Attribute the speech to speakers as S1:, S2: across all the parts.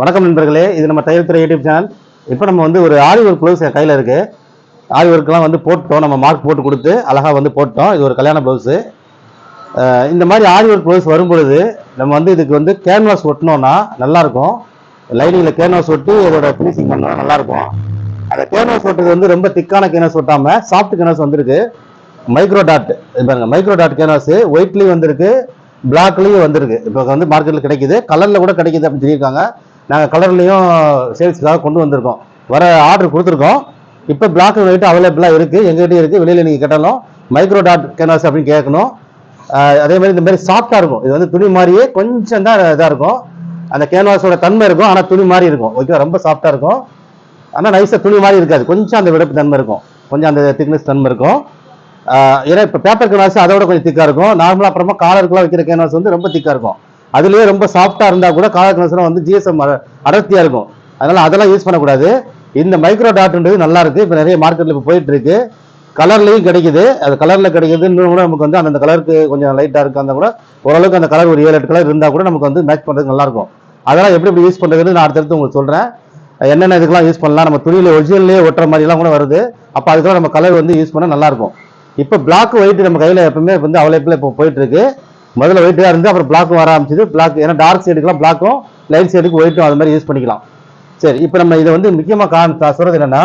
S1: வணக்கம் நண்பர்களே இது நம்ம தையல் துறை யூடியூப் சேனல். இப்போ நம்ம வந்து ஒரு ஆரி ஒர்க் ப்ளவுஸ் கையில் இருக்குது ஆரி ஒர்க்லாம் வந்து போட்டோம் நம்ம மார்க் போட்டு கொடுத்து அழகாக வந்து போட்டோம். இது ஒரு கல்யாண ப்ளவுஸு இந்த மாதிரி ஆரி ஒர்க் ப்ளவுஸ் வரும்பொழுது நம்ம வந்து இதுக்கு வந்து கேன்வாஸ் ஒட்டினோன்னா நல்லாயிருக்கும். லைனிங்கில் கேன்வாஸ் ஒட்டி இதோட ஃபினிஷிங் பண்ணோம்னா நல்லாயிருக்கும். அந்த கேன்வாஸ் ஒட்டுறது வந்து ரொம்ப திக்கான கேன்வாஸ் ஒட்டாமல் சாஃப்ட் கேன்வாஸ் வந்திருக்கு. மைக்ரோ டாட் பாருங்க மைக்ரோ டாட் கேன்வாஸு ஒயிட்லேயும் வந்திருக்கு பிளாக்லேயும் வந்திருக்கு. இப்போ வந்து மார்க்கெட்டில் கிடைக்குது. கலரில் கூட கிடைக்குது அப்படின்னு சொல்லியிருக்காங்க. நாங்கள் கலர்லேயும் சேல்ஸுக்காக கொண்டு வந்திருக்கோம். வர ஆர்டர் கொடுத்துருக்கோம். இப்போ பிளாக் அண்ட் ஒயிட் அவைலபிளாக இருக்குது எங்ககிட்டயும் இருக்குது வெளியில் நீங்கள் கேட்டாலும் மைக்ரோ டாட் கேன்வாஸ் அப்படின்னு கேட்கணும். அதே மாதிரி இந்த மாதிரி சாஃப்டாக இருக்கும். இது வந்து துணி மாதிரியே கொஞ்சம் தான் இதாக இருக்கும். அந்த கேன்வாஸோட தன்மை இருக்கும். ஆனால் துணி மாதிரி இருக்கும். ஓகே ரொம்ப சாஃப்டாக இருக்கும். ஆனால் நைஸாக துணி மாதிரி இருக்காது. கொஞ்சம் அந்த விடப்பு தன்மை இருக்கும். கொஞ்சம் அந்த திக்னஸ் தன்மை இருக்கும். ஏன்னா இப்போ பேப்பர் கேன்வாஸ் அதோட கொஞ்சம் திக்காக இருக்கும். நார்மலாக அப்புறமா காலருக்குலாம் வைக்கிற கேன்வாஸ் வந்து ரொம்ப திக்காக இருக்கும். அதுலேயே ரொம்ப சாஃப்டாக இருந்தால் கூட காலர் கேன்வாஸ்லாம் வந்து ஜிஎஸ்எம் அடர்த்தியாக இருக்கும். அதனால் அதெல்லாம் யூஸ் பண்ணக்கூடாது. இந்த மைக்ரோ டாட்ன்றது நல்லாயிருக்கு இப்போ நிறைய மார்க்கெட்டில் இப்போ போயிட்டு இருக்கு கலர்லையும் கிடைக்குது. அது கலரில் கிடைக்குது இன்னும் கூட நமக்கு வந்து அந்த கலருக்கு கொஞ்சம் லைட்டாக இருக்கா இருந்தால் கூட ஓரளவுக்கு அந்த கலர் ஒரு ஏழு எட்டு கலர் இருந்தால் கூட நமக்கு வந்து மேட்ச் பண்ணுறதுக்கு நல்லாயிருக்கும் அதெல்லாம் எப்படி எப்படி யூஸ் பண்ணுறதுன்னு நான் அடுத்தடுத்து உங்களுக்கு சொல்கிறேன் என்னென்ன இதுக்கெல்லாம் யூஸ் பண்ணலாம்? நம்ம துணியில் ஒரிஜினல்லே ஒட்டுற மாதிரிலாம் கூட வருது. அப்போ அதுக்கெல்லாம் நம்ம கலர் வந்து யூஸ் பண்ணால் நல்லா இருக்கும். இப்போ பிளாக் ஒயிட் நம்ம கையில் எப்பவுமே வந்து அவைலபிளாக இப்போ போயிட்டுருக்கு. முதல்ல ஒயிட்டாக இருந்து அப்புறம் பிளாக்கும் வர ஆரம்பிச்சது. பிளாக் ஏன்னா டார்க் சைடுக்குலாம் பிளாக்கும் லைட் சைடுக்கு ஒயிட்டும் அது மாதிரி யூஸ் பண்ணிக்கலாம். சரி இப்போ நம்ம இதை வந்து முக்கியமாக காண சொல்கிறது என்னென்னா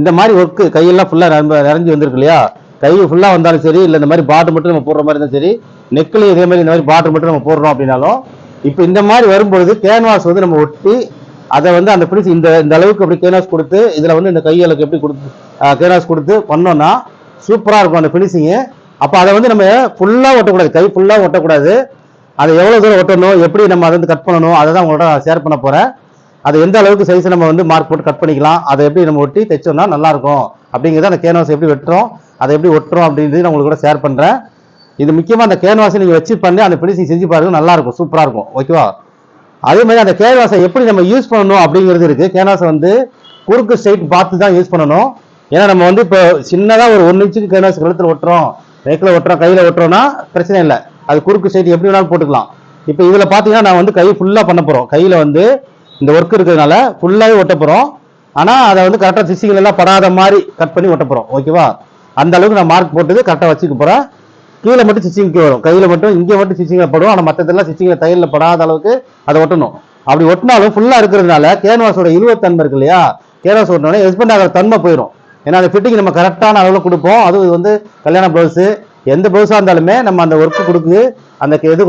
S1: இந்த மாதிரி ஒர்க்கு கையெல்லாம் ஃபுல்லாக நிறைஞ்சு வந்திருக்கு இல்லையா? கை ஃபுல்லாக வந்தாலும் சரி இல்லை இந்த மாதிரி பாட்டு மட்டும் நம்ம போடுற மாதிரி இருந்தாலும் சரி நெக்கிலையும் இதே மாதிரி இந்த மாதிரி பாட்டு மட்டும் நம்ம போடுறோம் அப்படின்னாலும் இப்போ இந்த மாதிரி வரும்பொழுது கேன்வாஸ் வந்து நம்ம ஒட்டி அதை வந்து அந்த பிடிச்சி இந்த இந்த அளவுக்கு அப்படி கேன்வாஸ் கொடுத்து இதில் வந்து இந்த கையளவுக்கு எப்படி கொடுத்து கேன்வாஸ் கொடுத்து பண்ணோன்னா சூப்பராக இருக்கும் அந்த ஃபினிஷிங்கு அப்போ அதை வந்து நம்ம ஃபுல்லாக ஒட்டக்கூடாது. கை ஃபுல்லாக ஒட்டக்கூடாது. அதை எவ்வளோ தூரம் ஒட்டணும் எப்படி நம்ம அதை வந்து கட் பண்ணணும் அதை தான் உங்களோட ஷேர் பண்ண போகிறேன் அது எந்த அளவுக்கு சைஸ் நம்ம வந்து மார்க் போட்டு கட் பண்ணிக்கலாம் அதை எப்படி நம்ம ஒட்டி தைச்சோம்னா நல்லா இருக்கும். அப்படிங்கிறத அந்த கேன்வாஸ் எப்படி வெட்டுறோம் அதை எப்படி ஒட்டுறோம் அப்படின்றது நான் உங்களுக்கு கூட ஷேர் பண்ணுறேன் இது முக்கியமாக அந்த கேன்வாஸை நீங்கள் வச்சு பண்ணி அந்த ஃபினிஷிங் செஞ்சு பாருங்கள் நல்லாயிருக்கும் சூப்பராக இருக்கும். ஓகேவா அதே மாதிரி அந்த கேன்வாஸை எப்படி நம்ம யூஸ் பண்ணணும் அப்படிங்கிறது இருக்குது கேன்வாஸை வந்து குறுக்கு ஸ்ட்ரைட் பார்த்து தான் யூஸ் பண்ணணும். ஏன்னா நம்ம வந்து இப்போ சின்னதாக ஒரு ஒன்று இன்ச்சுக்கு கேன்வாஸ் கழுத்தில் ஒட்டுறோம். ரேக்கில் ஒட்டுறோம் கையில் ஒட்டுறோம்னா பிரச்சனை இல்லை. அது குறுக்கு சைடு எப்படி வேணாலும் போட்டுக்கலாம். இப்போ இதில் பார்த்தீங்கன்னா நான் வந்து கை ஃபுல்லாக பண்ண போகிறோம் கையில் வந்து இந்த ஒர்க் இருக்கிறதுனால ஃபுல்லாகவே ஒட்ட போகிறோம் ஆனால் அதை வந்து கரெக்டாக சிசிகள் எல்லாம் படாத மாதிரி கட் பண்ணி ஒட்ட போகிறோம் ஓகேவா அந்த அளவுக்கு நான் மார்க் போட்டது கரெக்டாக வச்சுக்க போகிறேன் கீழே மட்டும் சிச்சிங்க வரும். கையில் மட்டும் இங்கே மட்டும் சிச்சிங்கில் படும் ஆனால் மற்றதெல்லாம் ஸ்டிச்சிங்கில் தையலில் படாத அளவுக்கு அதை ஒட்டணும். அப்படி ஒட்டினாலும் ஃபுல்லாக இருக்கிறதுனால கேன்வாஸோட இழுவத்தன்மை இருக்கு இல்லையா? கேன்வாஸ் ஒட்டினோடனே ஹஸ்பண்ட் ஆகிற தன்மை போயிடும் ஏன்னா அந்த ஃபிட்டிங் நம்ம கரெக்டான அளவில் கொடுப்போம். அது வந்து கல்யாண ப்ளவுஸு எந்த ப்ளவுஸாக இருந்தாலுமே நம்ம அந்த ஒர்க்கு கொடுக்கு அந்த இது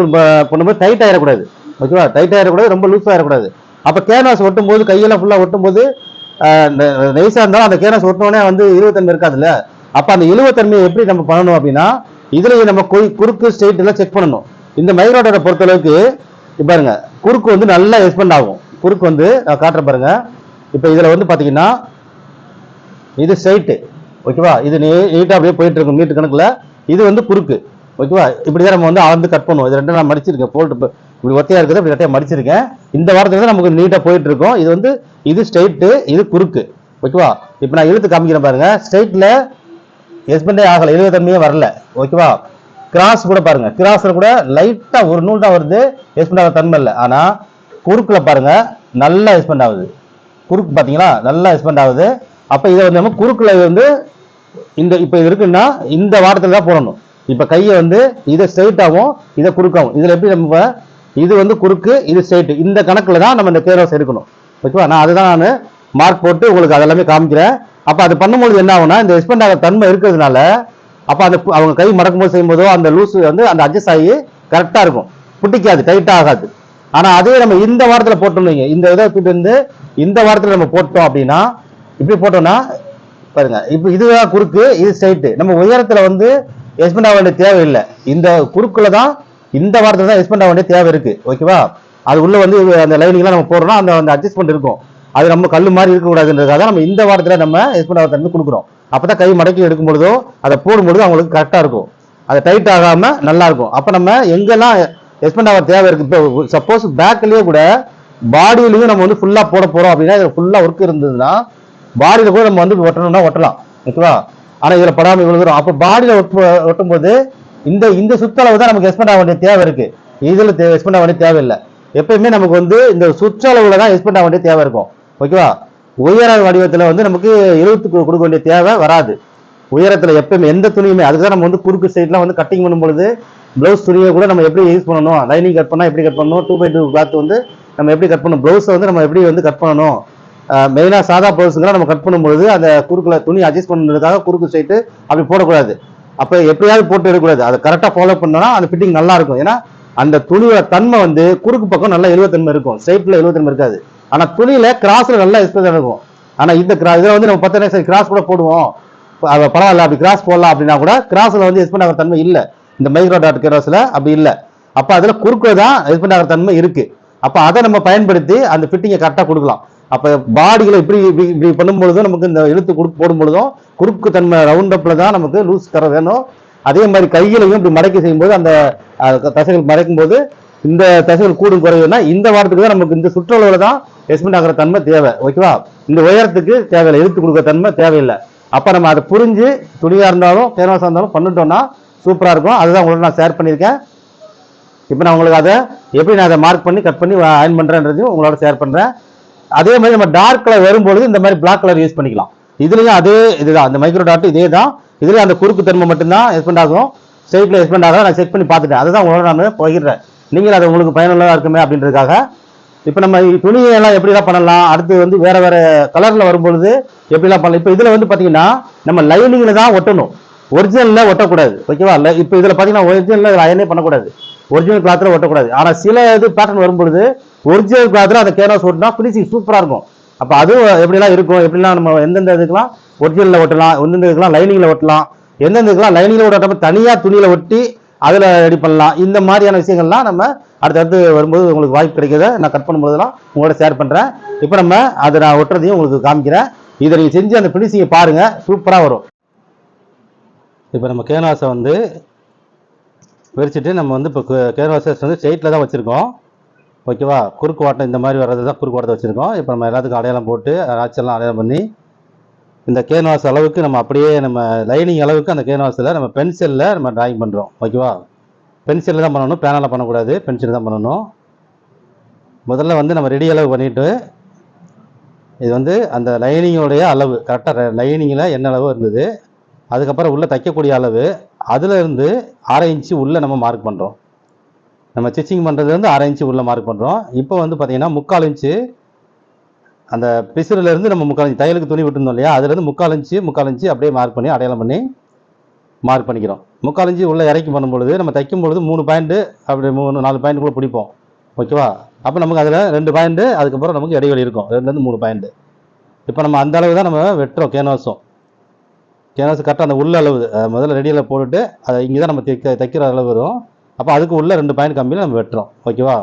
S1: பண்ணும்போது டைட் ஆகிடக்கூடாது ஓகேவா டைட் ஆகிடக்கூடாது ரொம்ப லூஸ் ஆகிடக்கூடாது அப்போ கேன்வாஸ் ஒட்டும் போது கையெல்லாம் ஃபுல்லாக ஒட்டும் போது நைஸாக இருந்தாலும் அந்த கேன்வாஸ் ஒட்டினோடனே வந்து இழுவத்தன்மை இருக்காதுல்ல? அப்போ அந்த இழுவத்தன்மையை எப்படி நம்ம பண்ணணும் அப்படின்னா இதுலேயே நம்ம கொய் குறுக்கு ஸ்ட்ரெயிட்டெல்லாம் செக் பண்ணணும். இந்த மைக்ரோடரை பொறுத்தளவுக்கு இப்ப பாருங்க குறுக்கு வந்து நல்லா எக்ஸ்பெண்ட் ஆகும். குறுக்கு வந்து நான் காட்டுறேன் பாருங்க. இப்போ இதில் வந்து பார்த்தீங்கன்னா இது ஸ்ட்ரைட்டு ஓகேவா இது நீட்டாக அப்படியே போயிட்டு இருக்கும். மீட்டர் கணக்கில். இது வந்து குறுக்கு. ஓகேவா இப்படி தான் நம்ம வந்து அளந்து கட் பண்ணுவோம். இது ரெண்டும் நான் மடிச்சிருக்கேன். ஃபோல்டு இப்படி ஒத்தையாக இருக்குது இப்படி ரெட்டையா மடிச்சிருக்கேன். இந்த வாரத்தில் தான் நமக்கு நீட்டாக போயிட்டு இருக்கோம். இது வந்து இது ஸ்ட்ரைட்டு இது குறுக்கு. ஓகேவா இப்போ நான் இழுத்து காமிக்கிறேன் பாருங்க. ஸ்ட்ரைட்டில் எஸ்பெண்டே ஆகலை. இழுவத்தன்மையே வரல. ஓகேவா கிராஸ் கூட பாருங்க. கிராஸில் கூட லைட்டாக ஒரு நூல் தான் வருது. எஸ்பெண்ட் ஆகிற தன்மை இல்லை. ஆனால் குறுக்கில் பாருங்க நல்லா எஸ்பெண்ட் ஆகுது குறுக்கு பார்த்தீங்களா? நல்லா எஸ்பெண்ட் ஆகுது அப்ப இதை வந்து நம்ம குறுக்கில் வந்து இந்த இப்ப இது இருக்குன்னா இந்த வாரத்தில் தான் போடணும். இப்ப கையை வந்து இதை ஸ்ட்ரைட்டாகவும் இதை குறுக்காகவும் இதில் எப்படி நம்ம இது வந்து குறுக்கு இது ஸ்ட்ரைட்டு இந்த கணக்கில் தான் நம்ம இந்த கேரோஸ் எடுக்கணும். ஓகேவா? நான் அதுதான் நான் மார்க் போட்டு உங்களுக்கு அதெல்லாமே காமிக்கிறேன். அப்போ அது பண்ணும்போது என்ன ஆகும்னா இந்த எக்ஸ்பெண்ட் ஆகிற தன்மை இருக்கிறதுனால அப்போ அந்த அவங்க கை மடக்கும்போது செய்யும்போதோ அந்த லூஸ் வந்து அந்த அட்ஜஸ்ட் ஆகி கரெக்டாக இருக்கும். பிடிக்காது டைட்டாக ஆகாது. ஆனால் அதே நம்ம இந்த வாரத்தில் போட்டோம் வைங்க. இந்த இதை தூக்கிட்டு வந்து இந்த வாரத்தில் நம்ம போட்டோம் அப்படின்னா இப்படி போட்டோம்னா பாருங்க இப்போ இதுதான் குறுக்கு இது ஸ்ட்ரைட்டு நம்ம உயரத்தில் வந்து எக்ஸ்பெண்ட் ஆக வேண்டிய தேவை இல்லை இந்த குறுக்குல தான் இந்த வாரத்தில் தான் எக்ஸ்பெண்ட் ஆக வேண்டிய தேவை இருக்கு. ஓகேவா அது உள்ள வந்து அந்த லைனிங்லாம் நம்ம போடுறோம் அந்த அந்த அட்ஜஸ்ட்மெண்ட் இருக்கும். அது நம்ம கல் மாதிரி இருக்கக்கூடாதுன்றதுக்காக தான் நம்ம இந்த வாரத்தில் நம்ம எக்ஸ்பெண்ட் ஆக தண்ணி கொடுக்குறோம். அப்போ தான் கை மடக்கி எடுக்கும் பொழுதோ அதை போடும்பொழுது அவங்களுக்கு கரெக்டாக இருக்கும். அது டைட் ஆகாமல் நல்லா இருக்கும். நம்ம எங்கெல்லாம் எக்ஸ்பெண்ட் ஆக தேவை இருக்கு? இப்போ சப்போஸ் பேக்கிலேயே கூட பாடியிலையும் நம்ம வந்து ஃபுல்லாக போட போகிறோம் அப்படின்னா இதுல ஃபுல்லாக ஒர்க் இருந்ததுன்னா பாடியில் கூட நம்ம வந்து ஒட்டணும்னா ஒட்டலாம் ஓகேவா ஆனால் இதில் படாமல் இவ்வளோ தூரம். அப்போ பாடியில் ஒட்டும் போது இந்த இந்த சுற்றளவு தான் நமக்கு எக்ஸ்பெண்ட் ஆக வேண்டிய தேவை இருக்குது இதில் எக்ஸ்பெண்ட் ஆக வேண்டிய தேவையில்லை. எப்பயுமே நமக்கு வந்து இந்த சுற்றளவில் தான் எக்ஸ்பெண்ட் ஆக வேண்டிய தேவை இருக்கும். ஓகேவா உயர வடிவத்தில் வந்து நமக்கு எழுத்துக்கு கொடுக்க வேண்டிய தேவை வராது. உயரத்தில் எப்பயுமே எந்த துணியுமே அதுக்கு தான் நம்ம வந்து குறுக்கு சைட்லாம் வந்து கட்டிங் பண்ணும்பொழுது ப்ளவுஸ் துணியை கூட நம்ம எப்படி யூஸ் பண்ணணும்? லைனிங் கட் பண்ணால் எப்படி கட் பண்ணணும்? டூ பை டூ கிளாத் வந்து நம்ம எப்படி கட் பண்ணணும்? ப்ளவுஸை வந்து நம்ம எப்படி வந்து கட் பண்ணணும்? மெயினாக சாதா ப்ளவுஸுங்கெல்லாம் நம்ம கட் பண்ணும்பொழுது அந்த குறுக்கில் துணி அட்ஜஸ்ட் பண்ணுறதுக்காக குறுக்கு சைட்டு அப்படி போடக்கூடாது. அப்போ எப்படியாவது போட்டு எடுக்கக்கூடாது. அதை கரெக்டாக ஃபாலோ பண்ணோன்னா அந்த ஃபிட்டிங் நல்லா இருக்கும். ஏன்னா அந்த துணியோட தன்மை வந்து குறுக்கு பக்கம் நல்லா எழுவத்தன்மை இருக்கும். ஸ்ட்ரைட்டில் எழுவத்தன்மை இருக்காது. ஆனால் துணியில் கிராஸில் நல்லா எக்ஸ்பிரஸ் இருக்கும். ஆனால் இந்த கிரா இதில் வந்து நம்ம பத்து நிமிஷம் கிராஸ் கூட போடுவோம். அது பரவாயில்ல அப்படி கிராஸ் போடலாம் அப்படின்னா கூட கிராஸில் வந்து எக்ஸ்பெண்ட் ஆகிற தன்மை இல்லை. இந்த மைக்ரோ டாட் கிராஸில் அப்படி இல்லை. அப்போ அதில் குறுக்கு தான் எக்ஸ்பெண்ட் ஆகிற தன்மை இருக்குது அப்போ அதை நம்ம பயன்படுத்தி அந்த ஃபிட்டிங்கை கரெக்டாக கொடுக்கலாம். அப்போ பாடிகளை இப்படி இப்படி இப்படி பண்ணும்பொழுதும் நமக்கு இந்த இழுத்து குறுக்கு போடும் பொழுதும் குறுக்கு தன்மை ரவுண்ட் தான் நமக்கு லூஸ் கரை வேணும். அதே மாதிரி கையிலையும் இப்படி மடக்கி செய்யும்போது அந்த தசைகள் மடக்கும் போது இந்த தசைகள் கூடும் குறையுதுன்னா இந்த வாரத்துக்கு தான் நமக்கு இந்த சுற்றளவில் தான் எஸ்மெண்ட் ஆகிற தன்மை தேவை. ஓகேவா? இந்த உயரத்துக்கு தேவையில்லை இழுத்து கொடுக்குற தன்மை தேவையில்லை. அப்போ நம்ம அதை புரிஞ்சு துணியாக இருந்தாலும் கேன்வாஸா இருந்தாலும் பண்ணிட்டோம்னா சூப்பராக இருக்கும். அதுதான் உங்களுக்கு நான் ஷேர் பண்ணியிருக்கேன். இப்போ நான் உங்களுக்கு அதை எப்படி நான் அதை மார்க் பண்ணி கட் பண்ணி அயன் பண்ணுறேன்றதையும் உங்களோட ஷேர் பண்ணுறேன் அதே மாதிரி நம்ம டார்க் கலர் வரும்பொழுது இந்த மாதிரி பிளாக் கலர் யூஸ் பண்ணிக்கலாம். இதுலயும் அதே இதுதான். அந்த மைக்ரோ டாட் இதே தான் இதுலேயும் அந்த குறுக்கு தன்மை மட்டும்தான் எக்ஸ்பெண்ட் ஆகும் ஸ்ட்ரைட்ல எக்ஸ்பெண்ட் ஆகும் நான் செக் பண்ணி பார்த்துட்டேன். அதுதான் உங்களோட நான் பகிர்றேன் நீங்கள் அது உங்களுக்கு பயனுள்ளதாக இருக்குமே அப்படின்றதுக்காக. இப்போ நம்ம துணியெல்லாம் எப்படிலாம் பண்ணலாம்? அடுத்து வந்து வேற வேற கலரில் வரும்பொழுது எப்படிலாம் பண்ணலாம்? இப்போ இதில் வந்து பார்த்தீங்கன்னா நம்ம லைனிங்கில் தான் ஒட்டணும். ஒரிஜினலில் ஒட்டக்கூடாது. ஓகேவா இல்லை இப்போ இதில் பார்த்தீங்கன்னா ஒரிஜினலில் அயனே பண்ணக்கூடாது. ஒரிஜினல் கிளாத்தில் ஒட்டக்கூடாது. ஆனால் சில இது பேட்டர்ன் வரும்பொழுது ஒரிஜினல் கிளாத்தில் அந்த கேன்வாஸ் ஒட்டினா ஃபினிஷிங் சூப்பராக இருக்கும். அப்போ அது எப்படிலாம் இருக்கும்? எப்படிலாம் நம்ம எந்தெந்த இதுக்கெல்லாம் ஒரிஜினலில் ஒட்டலாம் எந்தெந்த இதுக்கெல்லாம் லைனிங்கில் ஒட்டலாம் எந்தெந்த இதுக்கெல்லாம் லைனிங்கில் ஒட்டாம தனியாக துணியில் ஒட்டி அதில் ரெடி பண்ணலாம். இந்த மாதிரியான விஷயங்கள்லாம் நம்ம அடுத்தடுத்து வரும்போது உங்களுக்கு வாய்ப்பு கிடைக்கிறத நான் கட் பண்ணும்போதெல்லாம் உங்களோட ஷேர் பண்ணுறேன் இப்போ நம்ம அதை நான் ஒட்டுறதையும் உங்களுக்கு காமிக்கிறேன். இதை நீங்கள் செஞ்சு அந்த ஃபினிஷிங்கை பாருங்கள் சூப்பராக வரும். இப்போ நம்ம கேனாஸை வந்து விரிச்சிட்டு நம்ம வந்து இப்போ கேன்வாசஸ் வந்து ஸ்ட்ரெயிட்டில் தான் வச்சுருக்கோம். ஓகேவா குறுக்கு வாட்டம் இந்த மாதிரி வர்றது தான் குறுக்கு வாட்டத்தை வச்சுருக்கோம். இப்போ நம்ம எல்லாத்துக்கும் அடையாளம் போட்டு ராச்செல்லாம் அடையாளம் பண்ணி இந்த கேன்வாஸ் அளவுக்கு நம்ம அப்படியே நம்ம லைனிங் அளவுக்கு அந்த கேன்வாஸில் நம்ம பென்சிலில் நம்ம ட்ராயிங் பண்ணுறோம் ஓகேவா பென்சிலில் தான் பண்ணணும் பேனலில் பண்ணக்கூடாது. பென்சில் தான் பண்ணணும். முதல்ல வந்து நம்ம ரெடி அளவு பண்ணிவிட்டு இது வந்து அந்த லைனிங்கோடைய அளவு. கரெக்டாக லைனிங்கில் என்ன அளவு இருந்தது? அதுக்கப்புறம் உள்ளே தைக்கக்கூடிய அளவு. அதுல இருந்து அரை இன்ச்சு உள்ளே நம்ம மார்க் பண்ணுறோம் நம்ம ஸ்டிச்சிங் பண்ணுறதுலேருந்து அரை இன்ச்சு உள்ளே மார்க் பண்ணுறோம் இப்போ வந்து பார்த்திங்கன்னா முக்கால் இன்ச்சு அந்த பிசுறுலேருந்து நம்ம முக்கால் இன்ச்சு தையலுக்கு துணி விட்டுருந்தோம் இல்லையா? அதுலேருந்து முக்கால் இன்ச்சு முக்கால் இன்ச்சு அப்படியே மார்க் பண்ணி அடையாளம் பண்ணி மார்க் பண்ணிக்கிறோம். முக்கால் இன்ச்சு உள்ளே இறக்கி பண்ணும்பொழுது நம்ம தைக்கும் பொழுது மூணு பாயிண்ட்டு அப்படி மூணு நாலு பாயிண்ட் கூட பிடிப்போம். ஓகேவா அப்போ நமக்கு அதில் ரெண்டு பாயிண்ட்டு அதுக்கப்புறம் நமக்கு இடைவெளி இருக்கும். ரெண்டுலேருந்து மூணு பாயிண்ட்டு இப்போ நம்ம அந்த அளவு தான் நம்ம வெட்டுறோம் கேன்வாஸும் கேன்வாஸ் கரெக்டாக அந்த உள்ள அளவு முதல்ல ரெடியில் போட்டுட்டு அதை இங்கே தான் நம்ம தைக்க தைக்கிற அளவு வரும். அப்போ அதுக்கு உள்ள ரெண்டு பாயிண்ட் கம்மியில் நம்ம வெட்டுறோம். ஓகேவா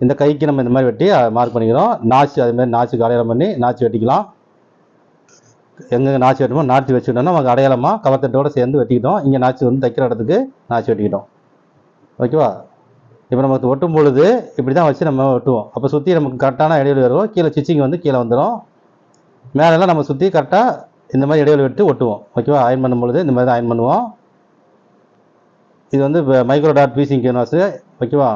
S1: இந்த கைக்கு நம்ம இந்த மாதிரி வெட்டி மார்க் பண்ணிக்கிறோம். நாச்சு அதுமாதிரி நாச்சு அடையாளம் பண்ணி நாச்சு வெட்டிக்கலாம். எங்கே நாச்சு வெட்டுமோ நாச்சு வச்சுக்கிட்டோம்னா நமக்கு அடையாளமாக கவத்தட்டோட சேர்ந்து வெட்டிக்கிட்டோம். இங்கே நாச்சு வந்து தைக்கிற இடத்துக்கு நாச்சு வெட்டிக்கிட்டோம். ஓகேவா இப்போ நமக்கு ஒட்டும் பொழுது இப்படி தான் வச்சு நம்ம வெட்டுவோம். அப்போ சுற்றி நமக்கு கரெக்டான இடைவெளி வரும் கீழே ஸ்டிச்சிங் வந்து கீழே வந்துடும் மேலெல்லாம் நம்ம சுற்றி கரெக்டாக இந்த மாதிரி இடைவெளி விட்டு ஒட்டுவோம். ஓகேவா? அயன் பண்ணும்பொழுது இந்த மாதிரி தான் அயன் பண்ணுவோம். இது வந்து மைக்ரோ டாட் பீசிங் கேன்வாஸு ஓகேவா?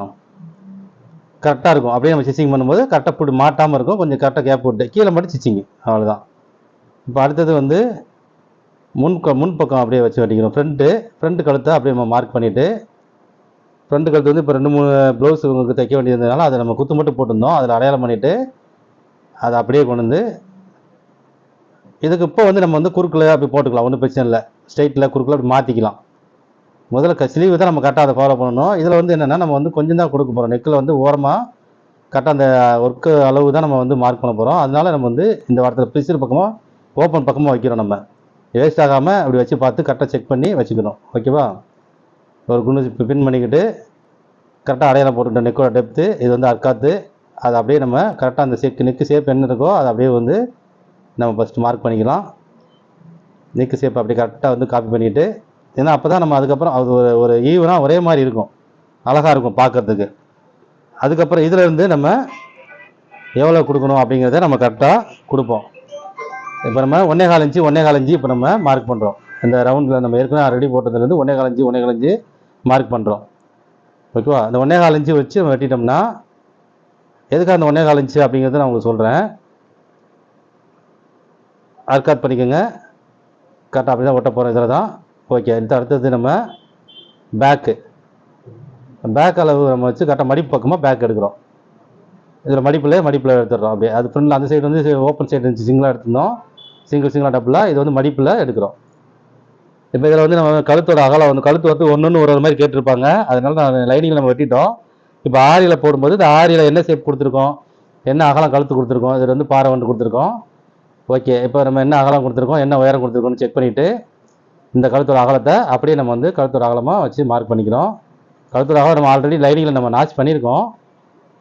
S1: கரெக்டாக இருக்கும். அப்படியே நம்ம ஸ்டிச்சிங் பண்ணும்போது கரெக்டாக போட்டு மாட்டாமல் இருக்கும். கொஞ்சம் கரெக்டாக கேப் விட்டு கீழே மட்டும் ஸ்டிச்சிங் அவ்வளோதான் இப்போ அடுத்தது வந்து முன் க- முன் பக்கம் அப்படியே வச்சு வெட்டிக்கிறோம் ஃப்ரண்ட்டு ஃப்ரண்ட் கழுத்தை அப்படியே நம்ம மார்க் பண்ணிவிட்டு ஃப்ரண்ட் கழுத்து வந்து இப்போ ரெண்டு மூணு ப்ளவுஸ் உங்களுக்கு தைக்க வேண்டியதுனால அதை நம்ம குத்து மட்டும் போட்டிருந்தோம். அதில் அடையாளம் பண்ணிவிட்டு அதை அப்படியே கொண்டு வந்து இதுக்கு இப்போ வந்து நம்ம வந்து குறுக்கில் அப்படி போட்டுக்கலாம் ஒன்றும் பிரச்சனை இல்லை. ஸ்ட்ரைட்டில் குறுக்கில் அப்படி மாற்றிக்கலாம் முதல்ல க ஸ்லீவ் தான் நம்ம கரெக்டாக அதை ஃபாலோ பண்ணணும். இதில் வந்து என்னென்னா நம்ம வந்து கொஞ்சம் தான் கொடுக்க போகிறோம் நெக்கில் வந்து ஓரமாக கரெக்டாக அந்த ஒர்க்கு அளவு தான் நம்ம வந்து மார்க் பண்ண போகிறோம் அதனால நம்ம வந்து இந்த வாரத்தில் பிசிறு பக்கமாக ஓப்பன் பக்கமாக வைக்கிறோம் நம்ம. வேஸ்ட் ஆகாமல் அப்படி வச்சு பார்த்து கரெக்டாக செக் பண்ணி வச்சுக்கணும். ஓகேவா ஒரு குண்டு பின் பண்ணிக்கிட்டு கரெக்டாக அடையாளம் போட்டுக்கிட்டோம் நெக்கோட டெப்த்து இது வந்து அர்க்காத்து அதை அப்படியே நம்ம கரெக்டாக அந்த செக் நெக்கு ஷேப் என்ன இருக்கோ அதை அப்படியே வந்து நம்ம ஃபஸ்ட்டு மார்க் பண்ணிக்கலாம். நெக்கு ஷேப் அப்படி கரெக்டாக வந்து காப்பி பண்ணிவிட்டு ஏன்னா அப்போ தான் நம்ம அதுக்கப்புறம் அது ஒரு ஒரு ஈவனாக ஒரே மாதிரி இருக்கும். அழகாக இருக்கும் பார்க்கறதுக்கு. அதுக்கப்புறம் இதிலேருந்து நம்ம எவ்வளோ கொடுக்கணும் அப்படிங்கிறத நம்ம கரெக்டாக கொடுப்போம். இப்போ நம்ம ஒன்னே காலஞ்சி ஒன்றே ஒன்னே இப்போ நம்ம மார்க் பண்ணுறோம் இந்த ரவுண்டில் நம்ம ஏற்கனவே ரெடி போட்டதுலேருந்து ஒன்னே காலஞ்சி ஒன்றே காலஞ்சி மார்க் பண்ணுறோம் ஓகேவா அந்த ஒன்னே காலஞ்சி வச்சு வச்சு வெட்டிட்டோம்னா எதுக்காக அந்த ஒன்றே காலஞ்சி அப்படிங்கிறத நான் உங்களுக்கு சொல்கிறேன் ஆர்காட் பண்ணிக்கோங்க கரெக்டாக அப்படி தான் ஒட்ட போகிறோம் இதில் தான் ஓகே இந்த அடுத்தது நம்ம பேக்கு பேக் அளவு நம்ம வச்சு கரெக்டாக மடிப்பு பக்கமாக பேக் எடுக்கிறோம். இதில் மடிப்பில் மடிப்பில் எடுத்துடுறோம். அப்படியே அது ஃப்ரண்டில் அந்த சைடு வந்து ஓப்பன் சைடு இருந்துச்சு சிங்கிளாக எடுத்துருந்தோம். சிங்கிள் சிங்கிளாக டபுளாக இது வந்து மடிப்பில் எடுக்கிறோம். இப்போ இதில் வந்து நம்ம கழுத்தோட அகலம் வந்து கழுத்து வந்து ஒன்று ஒரு ஒரு மாதிரி கேட்டிருப்பாங்க. அதனால நான் லைனிங்கில் நம்ம வெட்டிட்டோம். இப்போ ஆரியில் போடும்போது இந்த ஆரியில் என்ன ஷேப் கொடுத்துருக்கோம்? என்ன அகலம் கழுத்து கொடுத்துருக்கோம்? இதில் வந்து பாறை வந்து கொடுத்துருக்கோம். ஓகே இப்போ நம்ம என்ன அகலம் கொடுத்துருக்கோம் என்ன உயரம் கொடுத்துருக்கோம்னு செக் பண்ணிவிட்டு இந்த கழுத்தோட அகலத்தை அப்படியே நம்ம வந்து கழுத்தோட அகலமாக வச்சு மார்க் பண்ணிக்கிறோம். கழுத்தோட அகலம் நம்ம ஆல்ரெடி லைனிங்கில் நம்ம நாச் பண்ணியிருக்கோம்.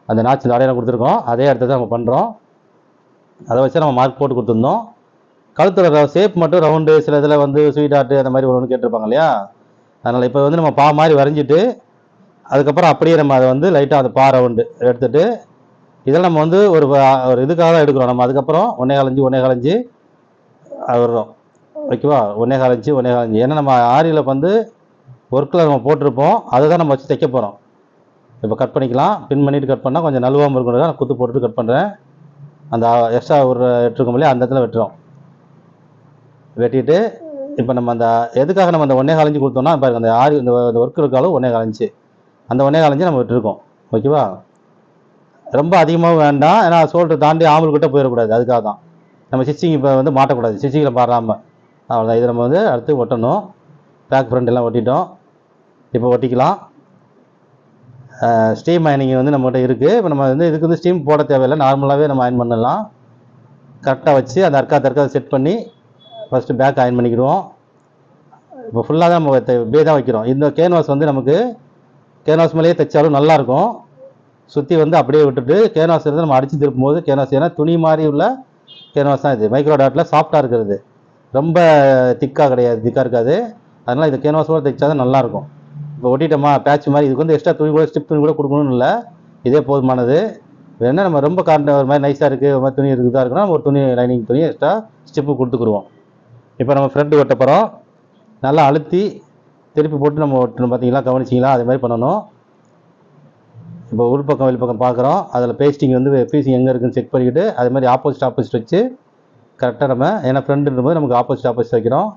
S1: அந்த நாச் இந்த அடையாளம் கொடுத்துருக்கோம். அதே இடத்த நம்ம பண்ணுறோம் அதை வச்சு நம்ம மார்க் போட்டு கொடுத்துருந்தோம். கழுத்தோட ஷேப் மட்டும் ரவுண்டு சில இதில் வந்து ஸ்வீட் ஆர்ட் அந்த மாதிரி ஒன்று கேட்டிருப்பாங்க இல்லையா? அதனால் இப்போ வந்து நம்ம பா மாதிரி வரைஞ்சிட்டு அதுக்கப்புறம் அப்படியே நம்ம அதை வந்து லைட்டாக அந்த பா ரவுண்டு எடுத்துகிட்டு இதெல்லாம் நம்ம வந்து ஒரு ஒரு இதுக்காக தான் எடுக்கிறோம். நம்ம அதுக்கப்புறம் ஒன்னே காலஞ்சு ஒன்னே காலஞ்சு வர்றோம் ஓகேவா? ஒன்னே காலஞ்சு ஒன்னே காலஞ்சு ஏன்னா நம்ம ஆரியில் வந்து ஒர்க்கில் நம்ம போட்டிருப்போம். அதை தான் நம்ம வச்சு தைக்க போகிறோம். இப்போ கட் பண்ணிக்கலாம். பின் பண்ணிவிட்டு கட் பண்ணால் கொஞ்சம் நழுவாமல் இருக்கணும் நான் குத்து போட்டுட்டு கட் பண்ணுறேன். அந்த எக்ஸ்ட்ரா ஒரு வெட்டிருக்கோம் இல்லையா? அந்த இடத்துல வெட்டுறோம். வெட்டிட்டு இப்போ நம்ம அந்த எதுக்காக நம்ம அந்த ஒன்னே காலஞ்சு கொடுத்தோம்னா இப்போ அந்த ஆரி இந்த ஒர்க் இருக்காலும் ஒன்னே காலஞ்சு அந்த ஒன்னே காலஞ்சு நம்ம விட்டுருக்கோம். ஓகேவா? ரொம்ப அதிகமாகவும் வேண்டாம். ஏன்னா சோல்டர் தாண்டி ஆம்பல் கிட்ட போயிடக்கூடாது. அதுக்காக தான். நம்ம ஸ்டிச்சிங் இப்போ வந்து மாட்டக்கூடாது. ஸ்டிச்சிங்கில் பாராமல் அவ்வளோதான் இது நம்ம வந்து அடுத்து ஒட்டணும். பேக் ஃப்ரண்ட் எல்லாம் ஒட்டிட்டோம். இப்போ ஒட்டிக்கலாம். ஸ்டீம் அயனிங் வந்து நம்மகிட்ட இருக்குது இப்போ நம்ம வந்து இதுக்கு வந்து ஸ்டீம் போட தேவையில்லை. நார்மலாகவே நம்ம அயன் பண்ணலாம். கரெக்டாக வச்சு அந்த அர்க்கா தர்க்கா செட் பண்ணி ஃபஸ்ட்டு பேக் அயன் பண்ணிக்கிடுவோம். இப்போ ஃபுல்லாக தான் நம்ம பே இப்படியே தான் வைக்கிறோம். இந்த கேன்வாஸ் வந்து நமக்கு கேன்வாஸ் மேலேயே தைச்சாலும் நல்லாயிருக்கும் சுற்றி வந்து அப்படியே விட்டுட்டு கேன்வாஸ் இருந்து நம்ம அடித்து திருப்பும் போது கேன்வாஸ் ஏன்னா துணி மாதிரி உள்ள கேன்வாஸ் தான் இது. மைக்ரோ டாட்டில் சாஃப்டாக இருக்கிறது. ரொம்ப திக்காக கிடையாது திக்காக இருக்காது. அதனால் இது கேன்வாஸோட தைச்சா தான் நல்லாயிருக்கும். இப்போ ஒட்டிட்டோமா பேட்ச் மாதிரி இதுக்கு வந்து எக்ஸ்ட்ரா துணி கூட ஸ்டிப் துணி கூட கொடுக்கணும்னு இல்லை. இதே போதுமானது. வேணா நம்ம ரொம்ப காண்ட ஒரு மாதிரி நைஸாக இருக்குது ஒரு மாதிரி துணி இருக்குதா இருக்குன்னா ஒரு துணி லைனிங் துணி எக்ஸ்ட்ரா ஸ்டிப்பு கொடுத்துக்குருவோம். இப்போ நம்ம ஃப்ரண்ட் ஒட்டப்புறம் நல்லா அழுத்தி திருப்பி போட்டு நம்ம ஒட்டணும். பார்த்தீங்களா கவனிச்சிங்களா? அதே மாதிரி பண்ணணும். இப்போ உள் பக்கம் வெளிப்பக்கம் பார்க்குறோம். அதில் பேஸ்டிங் வந்து பீசிங் எங்கே இருக்குன்னு செக் பண்ணிக்கிட்டு அது மாதிரி ஆப்போசிட் ஆப்போசிட் வச்சு கரெக்டாக நம்ம ஏன்னா ஃப்ரெண்டுன்ற போது நமக்கு ஆப்போசிட் ஆப்போசிட் வைக்கிறோம்.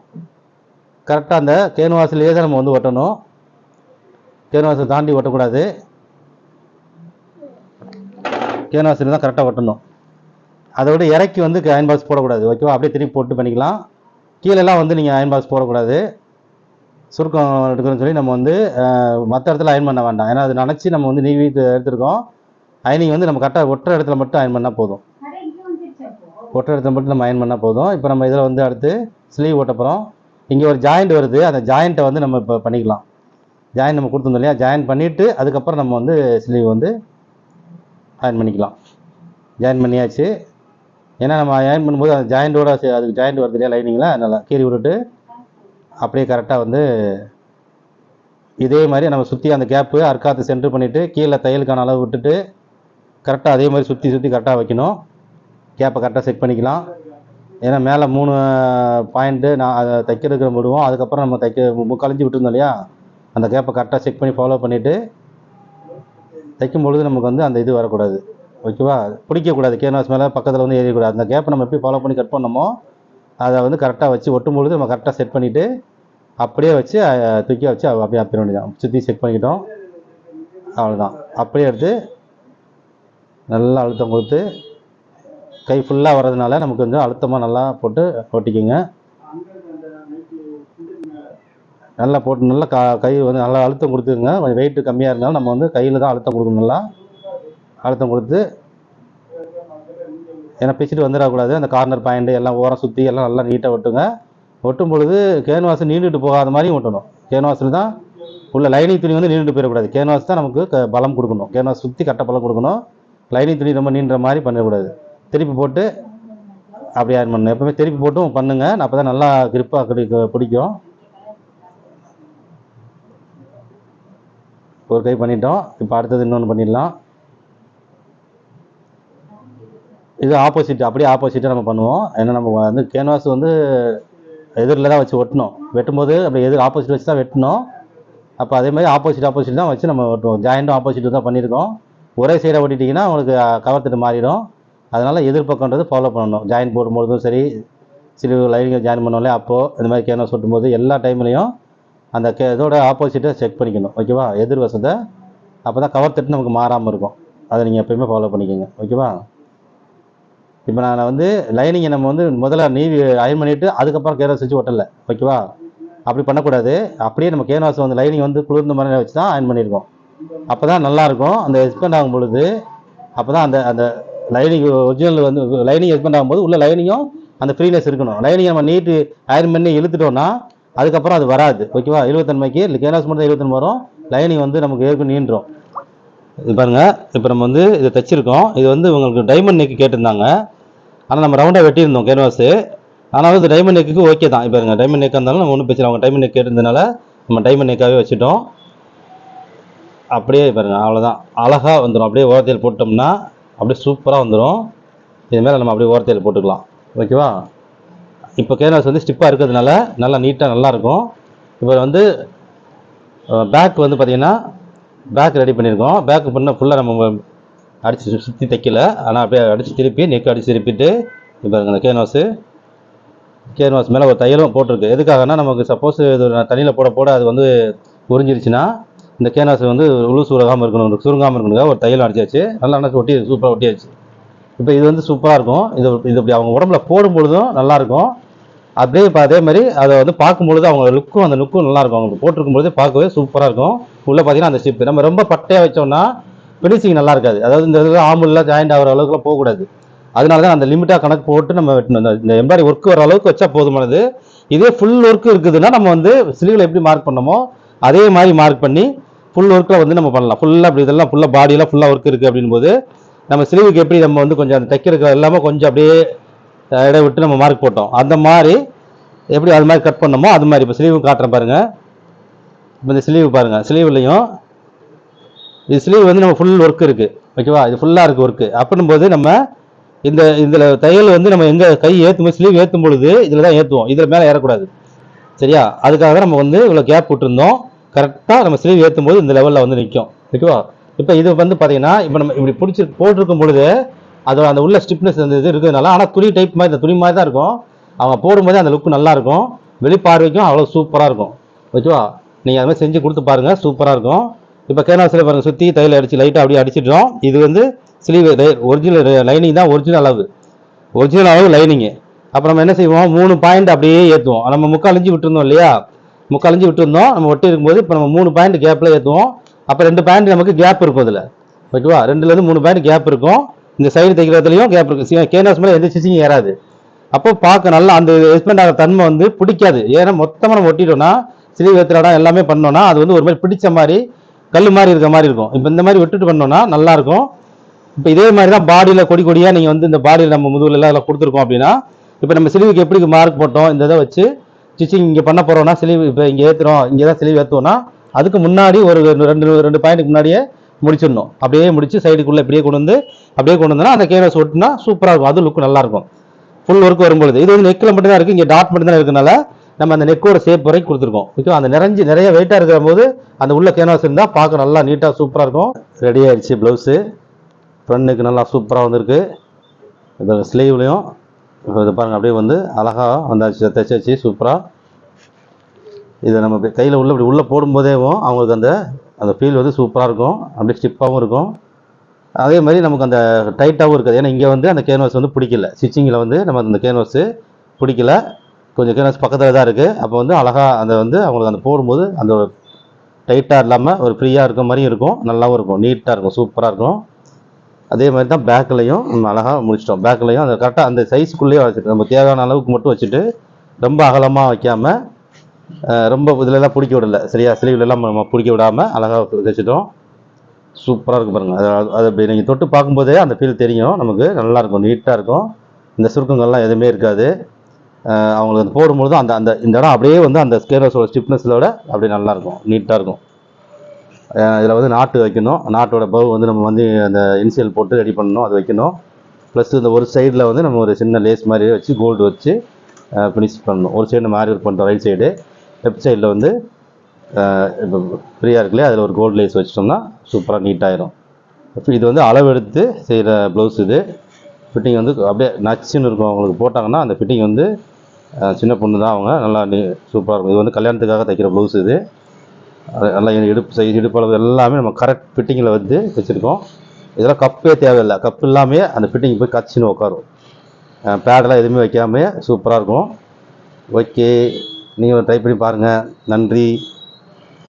S1: கரெக்டாக அந்த கேன்வாஸ்லேயே தான் நம்ம வந்து ஒட்டணும். கேன்வாஸை தாண்டி ஒட்டக்கூடாது. கேன்வாஸில் தான் கரெக்டாக ஒட்டணும். அதை விட இறக்கி வந்து அயன் பாக்ஸ் போடக்கூடாது ஓகேவா அப்படியே திருப்பி போட்டு பண்ணிக்கலாம். கீழெல்லாம் வந்து நீங்கள் அயன் பாக்ஸ் போடக்கூடாது. சுருக்கம் எடுக்கணும்னு சொல்லி நம்ம வந்து மற்ற இடத்துல அயன் பண்ண வேண்டாம். ஏன்னா அது நினச்சி நம்ம வந்து நீவி இது எடுத்திருக்கோம். அயனிங் வந்து நம்ம கரெக்டாக ஒற்றை இடத்துல மட்டும் அயன் பண்ணால் போதும். ஒற்றை இடத்துல மட்டும் நம்ம அயன் பண்ணால் போதும். இப்போ நம்ம இதில் வந்து அடுத்து ஸ்லீவ் ஓட்டப்புறம் இங்கே ஒரு ஜாயிண்ட் வருது. அந்த ஜாயிண்ட்டை வந்து நம்ம இப்போ பண்ணிக்கலாம். ஜாயின் நம்ம கொடுத்துருந்தோம் இல்லையா? ஜாயின் பண்ணிவிட்டு அதுக்கப்புறம் நம்ம வந்து ஸ்லீவ் வந்து அயன் பண்ணிக்கலாம். ஜாயின் பண்ணியாச்சு. ஏன்னா நம்ம அயன் பண்ணும்போது அந்த ஜாயிண்டோட அதுக்கு ஜாயிண்ட் வருது இல்லையா லைனிங்கில் அதனால் கீறி விட்டுட்டு அப்படியே கரெக்டாக வந்து இதே மாதிரி நம்ம சுற்றி அந்த கேப்பு அர்க்காத்து சென்டர் பண்ணிவிட்டு கீழே தையலுக்கான அளவு விட்டுட்டு கரெக்டாக அதே மாதிரி சுற்றி சுற்றி கரெக்டாக வைக்கணும். கேப்பை கரெக்டாக செட் பண்ணிக்கலாம். ஏன்னா மேலே மூணு பாயிண்ட்டு நான் அதை தைக்கிறதுக்கு விடுவோம். அதுக்கப்புறம் நம்ம தைக்க மு- கலைஞ்சி விட்டுருந்தோம் இல்லையா? அந்த கேப்பை கரெக்டாக செக் பண்ணி ஃபாலோ பண்ணிவிட்டு தைக்கும் பொழுது நமக்கு வந்து அந்த இது வரக்கூடாது. ஓகேவா? பிடிக்கக்கூடாது. கேன்வாஸ் மேலே பக்கத்தில் வந்து ஏறிக்கூடாது. அந்த கேப்பை நம்ம எப்படி ஃபாலோ பண்ணி கட் பண்ணோமோ அதை வந்து கரெக்டாக வச்சு ஒட்டும் பொழுது நம்ம கரெக்டாக செட் பண்ணிவிட்டு அப்படியே வச்சு தூக்கி வச்சு அப்படியே அப்பிட வேண்டியதான் சுற்றி செக் பண்ணிக்கிட்டோம். அவ்வளோதான் அப்படியே எடுத்து நல்லா அழுத்தம் கொடுத்து கை ஃபுல்லாக வர்றதுனால நமக்கு வந்து அழுத்தமாக நல்லா போட்டு ஒட்டிக்கோங்க நல்லா போட்டு நல்லா கா கை வந்து நல்லா அழுத்தம் கொடுத்துருங்க கொஞ்சம் வெயிட்டு கம்மியாக இருந்தாலும் நம்ம வந்து கையில் தான் அழுத்தம் கொடுக்கணும் நல்லா. அழுத்தம் கொடுத்து ஏன்னா பிச்சுட்டு வந்துடக்கூடாது. அந்த கார்னர் பாயிண்ட்டு எல்லாம் ஓரம் சுற்றி எல்லாம் நல்லா நீட்டாக ஒட்டுங்க. ஒட்டும் பொழுது கேன்வாஸ் நீண்டுட்டு போகாத மாதிரியும் ஒட்டணும். கேன்வாஸில் தான் உள்ள லைனிங் துணி வந்து நீண்டுட்டு போயிடக்கூடாது. கேன்வாஸ் தான் நமக்கு க- பலம் கொடுக்கணும். கேன்வாஸ் சுற்றி கட்ட பலம் கொடுக்கணும். லைனிங் துணி ரொம்ப நீண்டுற மாதிரி பண்ணக்கூடாது. திருப்பி போட்டு அப்படியே ஆட் பண்ணணும். எப்பவுமே திருப்பி போட்டும் பண்ணுங்க. அப்போ தான் நல்லா கிரிப்பாக கிடைக்க பிடிக்கும். ஒரு கை பண்ணிட்டோம். இப்போ அடுத்தது இன்னொன்று பண்ணிடலாம். இது ஆப்போசிட் அப்படியே ஆப்போசிட்டாக நம்ம பண்ணுவோம். ஏன்னா நம்ம வந்து கேன்வாஸ் வந்து எதிரில் தான் வச்சு ஒட்டணும். வெட்டும்போது அப்படி எதிர் ஆப்போசிட் வச்சு தான் வெட்டணும். அப்போ அதே மாதிரி ஆப்போசிட் ஆப்போசிட் தான் வச்சு நம்ம ஒட்டுவோம். ஜாயிண்ட்டும் ஆப்போசிட் தான் பண்ணியிருக்கோம். ஒரே சைடாக ஓட்டிட்டிங்கன்னா உங்களுக்கு கவர் திட்டு மாறிடும். அதனால் எதிர்பக்கன்றது ஃபாலோ பண்ணணும். ஜாயின் போடும்போதும் சரி சிறு லைனிங் ஜாயின் பண்ணாலே அப்போது இந்த மாதிரி கேன்வாஸ் ஒட்டும்போது எல்லா டைம்லேயும் அந்த கே இதோட ஆப்போசிட்டை செக் பண்ணிக்கணும். ஓகேவா எதிர் வசத்தை அப்போ தான் கவர் தட்டு நமக்கு மாறாமல் இருக்கும். அதை நீங்கள் எப்பயுமே ஃபாலோ பண்ணிக்கோங்க. ஓகேவா இப்போ நான் வந்து லைனிங்கை நம்ம வந்து முதல்ல நீவி அயன் பண்ணிவிட்டு அதுக்கப்புறம் கேன்வாஸ் வச்சு ஒட்டலை. ஓகேவா அப்படி பண்ணக்கூடாது. அப்படியே நம்ம கேன்வாஸ் வந்து லைனிங் வந்து குளிர்ந்த மாதிரி வச்சு தான் அயன் பண்ணியிருக்கோம் அப்போ தான் நல்லாயிருக்கும் அந்த எக்ஸ்பெண்ட் ஆகும் பொழுது அப்போ தான் அந்த அந்த லைனிங் ஒரிஜினல் வந்து லைனிங் எக்ஸ்பெண்ட் ஆகும்போது உள்ள லைனிங்கும் அந்த ஃப்ரீனஸ் இருக்கணும். லைனிங் நம்ம நீட்டு அயன் பண்ணி இழுத்துட்டோம்னா அதுக்கப்புறம் அது வராது. ஓகேவா எழுபத்தன்மைக்கு இல்லை கேன்வாஸ் மட்டும் இருபத்தன் வரும். லைனிங் வந்து நமக்கு ஏற்கனவே நீண்டுரும். இது பாருங்கள் இப்போ நம்ம வந்து இதை தைச்சிருக்கோம். இது வந்து உங்களுக்கு டைமண்ட் நெக் கேட்டிருந்தாங்க. ஆனால் நம்ம ரவுண்டாக வெட்டியிருந்தோம் கேன்வாஸு ஆனாலும் இது டைமண்ட் நெக்குக்கு ஓகே தான். இப்போ இருங்க டைமண்ட் நெக்காக இருந்தாலும் நம்ம ஒன்றும் பிரச்சனை அவங்க டைமண்ட் நெக் கேட்டிருந்தனால நம்ம டைமண்ட் நெக்காகவே வச்சுட்டோம். அப்படியே பாருங்க அவ்வளோதான் அழகாக வந்துடும் அப்படியே ஓரத்தையில் போட்டோம்னா அப்படியே சூப்பராக வந்துடும் இது மேலே நம்ம அப்படியே ஓரத்தையில் போட்டுக்கலாம். ஓகேவா இப்போ கேன்வாஸ் வந்து ஸ்டிப்பாக இருக்கிறதுனால நல்லா நீட்டாக நல்லாயிருக்கும் இப்போ வந்து பேக் வந்து பார்த்திங்கன்னா பேக் ரெடி பண்ணியிருக்கோம் பேக் பண்ண ஃபுல்லாக நம்ம அடித்து சுற்றி தைக்கல. ஆனால் அப்படியே அடித்து திருப்பி நெக் அடித்து திருப்பிட்டு இப்போ அந்த கேன்வாஸு கேன்வாஸ் மேலே ஒரு தையலும் போட்டிருக்கு. எதுக்காகனா நமக்கு சப்போஸ் இது தண்ணியில் போட போட அது வந்து உறிஞ்சிருச்சுன்னா இந்த கேன்வாஸ் வந்து உழு சுருகாமல் இருக்கணும். சுருங்காமல் இருக்கணுங்க ஒரு தையலும் அடிச்சாச்சு. நல்லா நல்லா ஒட்டி சூப்பராக ஒட்டியாச்சு. இப்போ இது வந்து சூப்பராக இருக்கும். இது இது இப்படி அவங்க உடம்புல போடும்பொழுதும் நல்லாயிருக்கும் அப்படியே இப்போ அதே மாதிரி அதை வந்து பார்க்கும்பொழுது அவங்க லுக்கும் அந்த லுக்கும் நல்லா இருக்கும். அவங்க போட்டிருக்கும் பொழுது பார்க்கவே சூப்பராக இருக்கும். உள்ளே பார்த்தீங்கன்னா அந்த ஸ்டிப் நம்ம ரொம்ப பட்டையாக வச்சோம்னா ஃபினிஷிங் நல்லா இருக்காது. அதாவது இந்த இதில் ஆம்புலாம் ஜாயிண்ட் ஆகிற அளவுக்குலாம் போகக்கூடாது அதனால தான் அந்த லிமிட்டாக கணக்கு போட்டு நம்ம வெட்டணும். இந்த- இந்த எம்ப்ராய்டரி ஒர்க் வர அளவுக்கு வச்சா போதுமானது. இதே ஃபுல் ஒர்க் இருக்குதுன்னா நம்ம வந்து ஸ்லீவில் எப்படி மார்க் பண்ணமோ அதே மாதிரி மார்க் பண்ணி ஃபுல் ஒர்க்கில் வந்து நம்ம பண்ணலாம். ஃபுல்லாக அப்படி இதெல்லாம் ஃபுல்லாக பாடியெல்லாம் ஃபுல்லாக ஒர்க் இருக்குது அப்படின் போது நம்ம ஸ்லீவுக்கு எப்படி நம்ம வந்து கொஞ்சம் அந்த தைக்கிறதுக்கு எல்லாமே கொஞ்சம் அப்படியே இடை இடம் விட்டு நம்ம மார்க் போட்டோம். அந்த மாதிரி எப்படி அது மாதிரி கட் பண்ணோமோ அது மாதிரி. இப்போ ஸ்லீவ் காட்டுறேன் பாருங்கள் இப்போ இந்த ஸ்லீவ் பாருங்கள் ஸ்லீவ்லையும் இது ஸ்லீவ் வந்து நம்ம ஃபுல் ஒர்க் இருக்குது ஓகேவா இது ஃபுல்லாக இருக்குது ஒர்க்கு அப்படின்னும் நம்ம இந்த இதில் தையல் வந்து நம்ம எங்கே கை ஏற்றும் போது ஸ்லீவ் ஏற்றும் பொழுது இதில் தான் ஏற்றுவோம் இதில் மேலே ஏறக்கூடாது. சரியா? அதுக்காக தான் நம்ம வந்து இவ்வளோ கேப் விட்டுருந்தோம். கரெக்டாக நம்ம ஸ்லீவ் ஏற்றும் போது இந்த லெவலில் வந்து நிற்கும் ஓகேவா இப்போ இது வந்து பார்த்தீங்கன்னா இப்போ நம்ம இப்படி பிடிச்சி போட்டிருக்கும் பொழுது அதோட அந்த உள்ள ஸ்டிப்னஸ் அந்த இது இருக்கிறதுனால ஆனால் துணி டைப் மாதிரி இந்த துணி மாதிரி தான் இருக்கும். அவங்க போடும்போதே அந்த லுக் நல்லாயிருக்கும் வெளிப்பார்வைக்கும் அவ்வளோ சூப்பராக இருக்கும். ஓகேவா நீங்கள் அதுமாதிரி செஞ்சு கொடுத்து பாருங்கள் சூப்பராக இருக்கும். இப்போ கேனாஸில் பாருங்கள் சுற்றி தையில் அடித்து லைட்டாக அப்படியே அடிச்சிட்டோம் இது வந்து ஸ்லீவ் ஒரிஜினல் லைனிங் தான் ஒரிஜினல் அளவு. ஒரிஜினல் அளவு லைனிங்கு அப்புறம் நம்ம என்ன செய்வோம்? மூணு பாயிண்ட் அப்படியே ஏற்றுவோம் நம்ம முக்கால் விட்டுருந்தோம் இல்லையா? முக்கால் விட்டுருந்தோம். நம்ம ஒட்டி இருக்கும்போது இப்போ நம்ம மூணு பாயிண்ட் கேப்பில் ஏற்றுவோம் அப்போ ரெண்டு பாயிண்ட் நமக்கு கேப் இருக்கும் அதில். ஓகேவா? ரெண்டுலேருந்து மூணு பாயிண்ட் கேப் இருக்கும். இந்த சைடு தைக்கிறதுலையும் கேப் இருக்கும். கேனாஸ் மேலே எந்த ஸ்டிச்சிங் ஏறாது. அப்போ பார்க்க நல்லா அந்த எக்ஸ்பெண்ட் ஆகிற தன்மை வந்து பிடிக்காது. ஏன்னா மொத்தமாக நம்ம ஒட்டிட்டோம்னா ஸ்லீவ் ஏற்றுற இடம் எல்லாமே பண்ணோன்னா அது வந்து ஒரு மாதிரி பிடிச்ச மாதிரி கல் மாதிரி இருக்க மாதிரி இருக்கும். இப்போ இந்த மாதிரி விட்டுட்டு பண்ணோம்னா நல்லாயிருக்கும் இப்போ இதே மாதிரி தான் பாடியில் கொடி கொடியாக நீங்கள் வந்து இந்த பாடியில் நம்ம முதுகில் எல்லாம் அதில் கொடுத்துருக்கோம் அப்படின்னா இப்போ நம்ம சிலிவுக்கு எப்படி மார்க் போட்டோம் இந்த இதை வச்சு ஸ்டிச்சிங் இங்கே பண்ண போகிறோம்னா சிலிவ் இப்போ இங்கே ஏற்றுறோம் இங்கே தான் சிலிவ் ஏற்றுவோம்னா அதுக்கு முன்னாடி ஒரு ரெண்டு ரெண்டு பாயிண்ட்டுக்கு முன்னாடியே முடிச்சிடணும். அப்படியே முடிச்சு சைடுக்குள்ளே இப்படியே கொண்டு வந்து அப்படியே கொண்டு வந்தோம்னா அந்த கேனஸ் ஒட்டினா சூப்பராக இருக்கும். அது லுக் நல்லா இருக்கும். ஃபுல் ஒர்க் வரும்பொழுது. இது வந்து நெக்கில் மட்டும் தான் இருக்குது இங்கே டாட் மட்டும் தான் இருக்கனால நம்ம அந்த நெக்கோட சேப் வரைக்கும் கொடுத்துருக்கோம். ஓகேவா அந்த நிறைஞ்சு நிறைய வெயிட்டாக இருக்கிற போது அந்த உள்ள கேன்வாஸ் இருந்தால் பார்க்க நல்லா நீட்டாக சூப்பராக இருக்கும். ரெடி ஆயிடுச்சு ப்ளவுஸு ஃப்ரண்ட்டுக்கு நல்லா சூப்பராக வந்திருக்கு. இப்போ ஸ்லீவ்லையும் இப்போ இது பாருங்கள் அப்படியே வந்து அழகாக வந்தாச்சு தைச்சாச்சு சூப்பராக இதை நம்ம கையில் உள்ள இப்படி உள்ளே போடும்போதேவும் அவங்களுக்கு அந்த அந்த ஃபீல் வந்து சூப்பராக இருக்கும். அப்படியே ஸ்டிப்பாகவும் இருக்கும். அதே மாதிரி நமக்கு அந்த டைட்டாகவும் இருக்காது. ஏன்னா இங்கே வந்து அந்த கேன்வாஸ் வந்து பிடிக்கல. ஸ்டிச்சிங்கில் வந்து நம்ம அந்த கேன்வாஸு பிடிக்கல. கொஞ்சம் கிணஸ் பக்கத்தில் தான் இருக்குது அப்போ வந்து அழகாக அந்த வந்து அவங்களுக்கு அந்த போடும்போது அந்த ஒரு டைட்டாக இல்லாமல் ஒரு ஃப்ரீயாக இருக்க மாதிரியும் இருக்கும். நல்லாவும் இருக்கும். நீட்டாக இருக்கும். சூப்பராக இருக்கும். அதே மாதிரி தான் பேக்லையும் நம்ம அழகாக முடிச்சிட்டோம். பேக்லையும் அந்த கரெக்டாக அந்த சைஸ்க்குள்ளேயே வச்சுட்டு நம்ம தேவையான அளவுக்கு மட்டும் வச்சுட்டு ரொம்ப அகலமாக வைக்காமல் ரொம்ப இதிலலாம் பிடிக்க விடல. சரியா? ஸ்லீவ்லலாம் நம்ம பிடிக்க விடாமல் அழகாக வச்சுட்டோம். சூப்பராக இருக்கும் பாருங்கள் அது அது அப்படி நீங்கள் தொட்டு பார்க்கும்போதே அந்த ஃபீல் தெரியும். நமக்கு நல்லாயிருக்கும் நீட்டாக இருக்கும். இந்த சுருக்கங்கள்லாம் எதுவுமே இருக்காது. அவங்களுக்கு போடும்பொழுது அந்த அந்த இந்த இடம் அப்படியே வந்து அந்த ஸ்கேரோஸோட ஸ்டிப்னஸோட அப்படியே நல்லாயிருக்கும் நீட்டாக இருக்கும். இதில் வந்து நாட்டு வைக்கணும். நாட்டோட பவு வந்து நம்ம வந்து அந்த இன்சியல் போட்டு ரெடி பண்ணணும். அது வைக்கணும். ப்ளஸ் இந்த ஒரு சைடில் வந்து நம்ம ஒரு சின்ன லேஸ் மாதிரி வச்சு கோல்டு வச்சு ஃபினிஷ் பண்ணணும். ஒரு சைடு நம்ம ஆரி ஒர்க் பண்ணுறோம் ரைட் சைடு லெஃப்ட் சைடில் வந்து இப்போ ஃப்ரீயாக இருக்குல்லையே? அதில் ஒரு கோல்டு லேஸ் வச்சிட்டோம்னா சூப்பராக நீட்டாயிரும் இது வந்து அளவெடுத்து செய்கிற ப்ளவுஸ் இது. ஃபிட்டிங் வந்து அப்படியே நச்சுன்னு இருக்கும். அவங்களுக்கு போட்டாங்கன்னா அந்த ஃபிட்டிங் வந்து சின்ன பொண்ணு தான் அவங்க. நல்லா சூப்பராக இருக்கும். இது வந்து கல்யாணத்துக்காக தைக்கிற ப்ளவுஸ் இது. நல்லா இடுப்பு சைஸ் இடுப்பளவு எல்லாமே நம்ம கரெக்ட் ஃபிட்டிங்கில் வந்து வச்சுருக்கோம். இதெல்லாம் கப்பே தேவையில்லை. கப் இல்லாமே அந்த ஃபிட்டிங் போய் கச்சின்னு உட்காரும் பேடெல்லாம் எதுவுமே வைக்காமல் சூப்பராக இருக்கும். ஓகே நீங்கள் ட்ரை பண்ணி பாருங்கள் நன்றி.